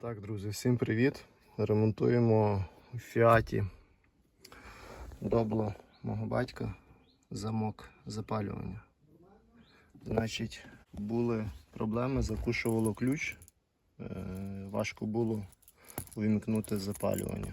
Так, друзі, всім привіт! Ремонтуємо в фіаті добло мого батька замок запалювання. Значить, були проблеми, закушувало ключ. Е, важко було увімкнути запалювання.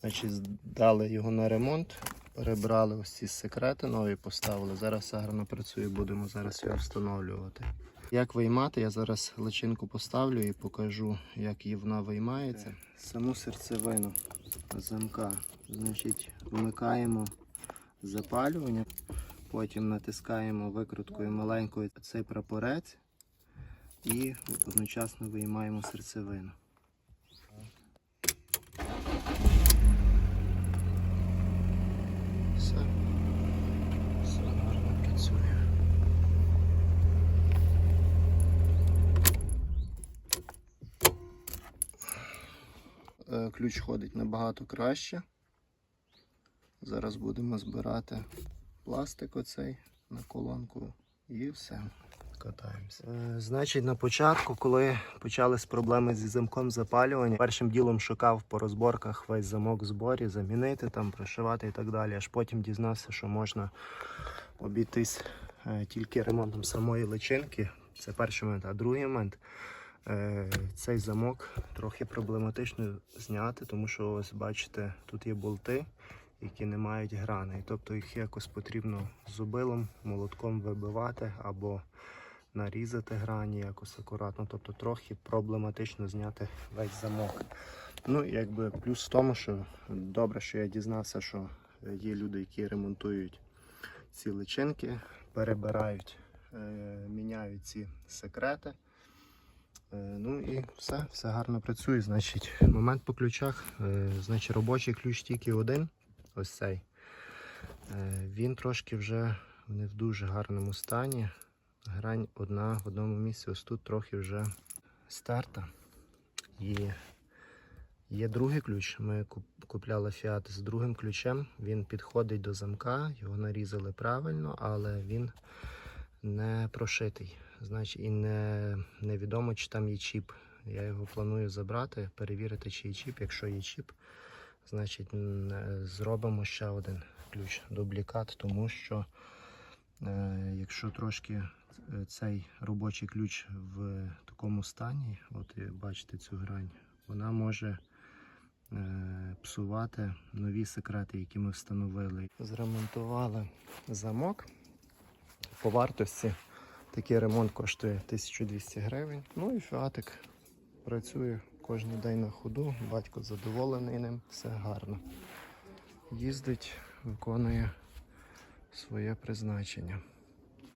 Значить, дали його на ремонт, перебрали ось ці секрети нові поставили. Зараз гарно працює, будемо зараз його встановлювати. Як виймати, я зараз личинку поставлю і покажу, як її вона виймається. Саму серцевину замка. Значить, вмикаємо запалювання, потім натискаємо викруткою маленькою цей прапорець і одночасно виймаємо серцевину. Ключ ходить набагато краще. Зараз будемо збирати пластик оцей на колонку і все. Катаємося. Е, значить, на початку, коли почались проблеми зі замком запалювання, першим ділом шукав по розборках весь замок в зборі, замінити, там, прошивати і так далі. Аж потім дізнався, що можна обійтись е, тільки ремонтом самої личинки. Це перший момент. А другий момент цей замок трохи проблематично зняти, тому що ось бачите, тут є болти, які не мають граней. Тобто їх якось потрібно зубилом, молотком вибивати або нарізати грані якось акуратно. Тобто трохи проблематично зняти весь замок. Ну, якби плюс в тому, що добре, що я дізнався, що є люди, які ремонтують ці личинки, перебирають, е, міняють ці секрети. Е, Ну і все, все гарно працює. Значить, момент по ключах. Е, Значить, робочий ключ тільки один. Ось цей. Е, Він трошки вже не в дуже гарному стані. Грань одна в одному місці, ось тут трохи вже стерта. І є другий ключ. Ми куп- купляли фіат з другим ключем. Він підходить до замка, його нарізали правильно, але він не прошитий. Значить, і не, невідомо, чи там є чіп. Я його планую забрати, перевірити, чи є чіп. Якщо є чіп, значить е, зробимо ще один ключ дублікат, тому що е, якщо трошки е, цей робочий ключ в такому стані, от бачите цю грань, вона може е, псувати нові секрети, які ми встановили. Зремонтували замок. По вартості такий ремонт коштує 1200 гривень. Ну і фіатик працює кожен день на ходу. Батько задоволений ним, все гарно. Їздить, виконує своє призначення.